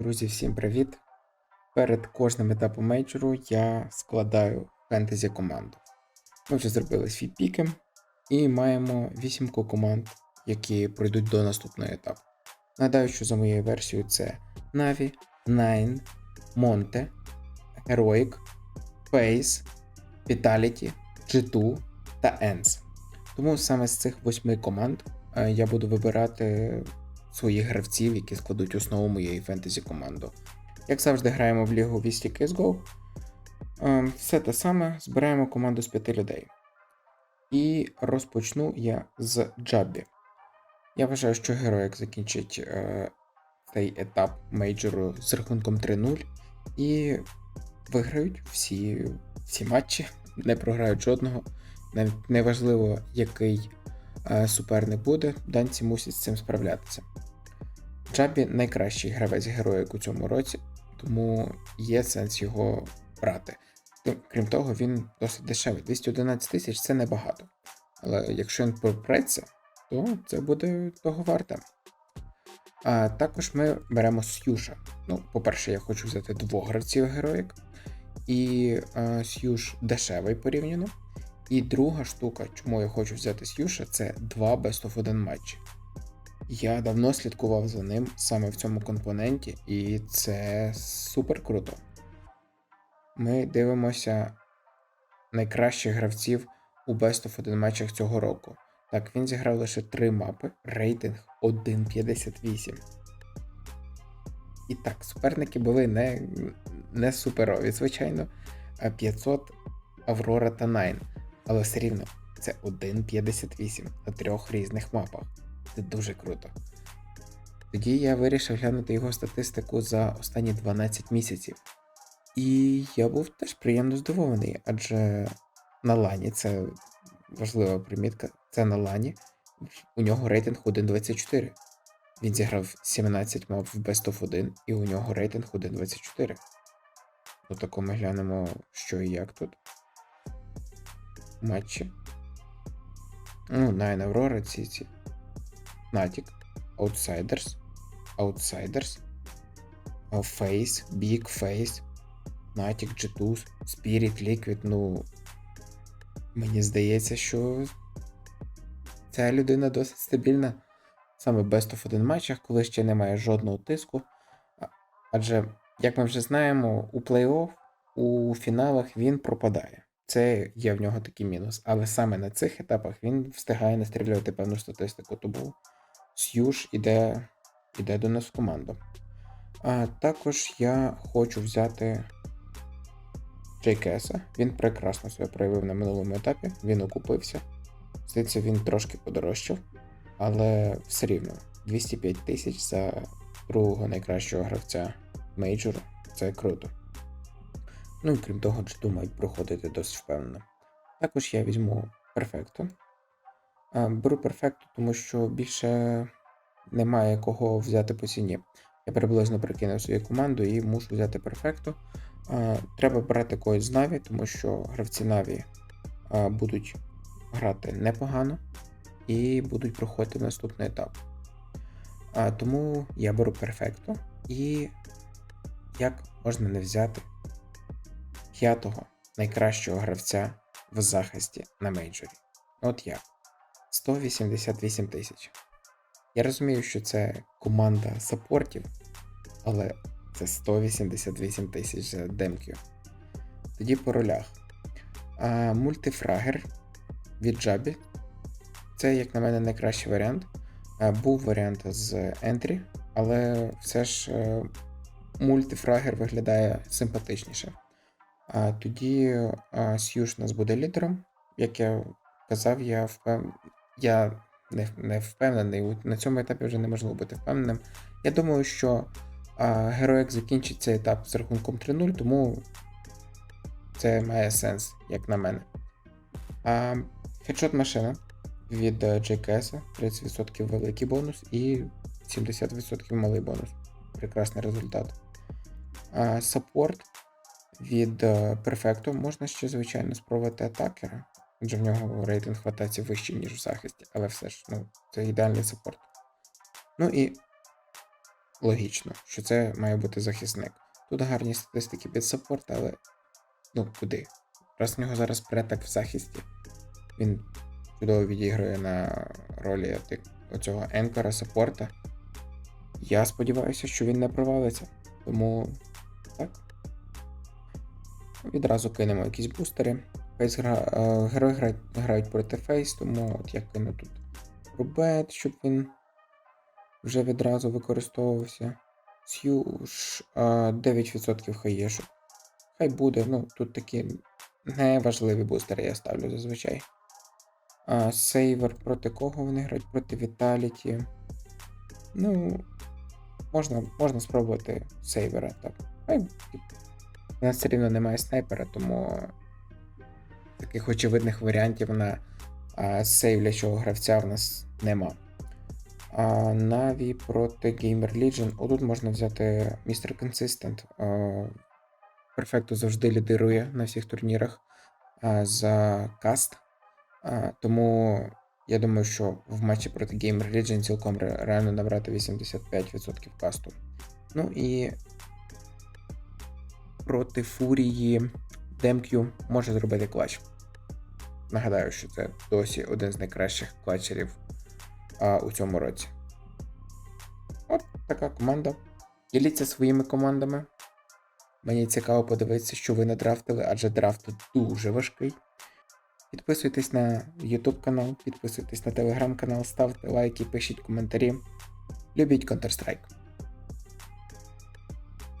Друзі, всім привіт! Перед кожним етапом мейджору я складаю фентезі команду. Ми вже зробили свій піки і маємо вісімку команд, які пройдуть до наступного етапу. Нагадаю, що за моєю версією це Na'Vi, Nine, Monte, Heroic, Face, Vitality, G2 та ENS. Тому саме з цих восьми команд е, я буду вибирати своїх гравців, які складуть основу моєї фентезі команди. Як завжди, граємо в лігу Вісті CSGO. Ем, Все те саме, збираємо команду з п'яти людей. І розпочну я з Джаббі. Я вважаю, що Героїк закінчить е, цей етап мейджору з рахунком 3-0 і виграють всі, всі матчі, не програють жодного. Навіть неважливо, який е, суперник буде, данці мусять з цим справлятися. Джабі найкращий гравець героїк у цьому році, тому є сенс його брати. Крім того, він досить дешевий. 211 тисяч це небагато. Але якщо він попреться, то це буде того варте. А також ми беремо Сюша. Ну, по-перше, я хочу взяти двох гравців героїк. І е, Сюш дешевий порівняно. І друга штука, чому я хочу взяти Сюша, це два Best of 1 матчі. Я давно слідкував за ним саме в цьому компоненті, і це супер круто. Ми дивимося найкращих гравців у Best of 1 матчах цього року. Так, він зіграв лише 3 мапи, рейтинг 1.58. І так, суперники були не, не суперові, звичайно. а 500 Аврора та Найн. Але все рівно це 1.58 на трьох різних мапах. Це дуже круто. Тоді я вирішив глянути його статистику за останні 12 місяців. І я був теж приємно здивований, адже на лані це важлива примітка. Це на лані. У нього рейтинг 1.24. Він зіграв 17 мап в Best of 1, і у нього рейтинг 1.24. Ну тако ми глянемо, що і як тут. Матчі. Ну, Nine Aurora, ці ці. Fnatic, Outsiders, Outsiders, uh, Face, Big Face, Fnatic, G2, Spirit, Liquid, ну. Мені здається, що ця людина досить стабільна саме в Best of 1 матчах, коли ще немає жодного тиску. Адже, як ми вже знаємо, у плей-офф, у фіналах він пропадає. Це є в нього такий мінус. Але саме на цих етапах він встигає настрілювати певну статистику. Тому Сьюж іде, іде до нас в команду. А також я хочу взяти JKS. Він прекрасно себе проявив на минулому етапі, він окупився. Здається, він трошки подорожчав, але все рівно 205 тисяч за другого найкращого гравця мейджору. Це круто. Ну і крім того, джиту мають проходити досить впевнено. Також я візьму перфекту. Беру перфекту, тому що більше немає кого взяти по ціні. Я приблизно прикинув свою команду і мушу взяти перфекту. Треба брати когось з Наві, тому що гравці Наві будуть грати непогано і будуть проходити наступний етап. Тому я беру перфекту. І як можна не взяти п'ятого найкращого гравця в захисті на мейджорі? От як? 188 тисяч. Я розумію, що це команда саппортів, але це 188 тисяч за демків. Тоді по ролях. А, мультифрагер від Джабі. Це, як на мене, найкращий варіант. А, був варіант з Ентрі, але все ж е, мультифрагер виглядає симпатичніше. А, тоді а, Сьюш нас буде лідером. Як я казав, я впев... я не, не впевнений. На цьому етапі вже неможливо бути впевненим. Я думаю, що а, закінчить цей етап з рахунком 3-0, тому це має сенс, як на мене. Хедшот машина від е, JKS, 30% великий бонус і 70% малий бонус. Прекрасний результат. А, Саппорт від е, Perfecto можна ще, звичайно, спробувати атакера, адже в нього рейтинг в атаці вищий, ніж у захисті, але все ж, ну, це ідеальний саппорт. Ну і логічно, що це має бути захисник. Тут гарні статистики під саппорт, але ну куди? Раз в нього зараз перетак в захисті. Він чудово відігрує на ролі оцього енкора, саппорта. Я сподіваюся, що він не провалиться. Тому так. Відразу кинемо якісь бустери. Фейс гра... е, Герої грають, грають проти фейс, тому от я кину тут рубет, щоб він вже відразу використовувався. Сьюж 9% хаєшу. Хай буде, ну тут такі неважливі бустери я ставлю зазвичай. А, Сейвер проти кого вони грають? Проти Віталіті. Ну, можна, можна спробувати сейвера, так. Хай, у нас все рівно немає снайпера, тому таких очевидних варіантів на а, сейвлячого гравця в нас нема. А, Na'Vi проти Gamer Legion. Отут можна взяти Mr. Consistent. Перфекту завжди лідирує на всіх турнірах а, за каст. А, тому я думаю, що в матчі проти Gamer Legion цілком ре- реально набрати 85% касту. Ну і проти Фурії Демкю може зробити клач. Нагадаю, що це досі один з найкращих клачерів а, у цьому році. От така команда. Діліться своїми командами. Мені цікаво подивитися, що ви надрафтили, адже драфт дуже важкий. Підписуйтесь на YouTube канал, підписуйтесь на телеграм канал, ставте лайки, пишіть коментарі. Любіть Counter-Strike.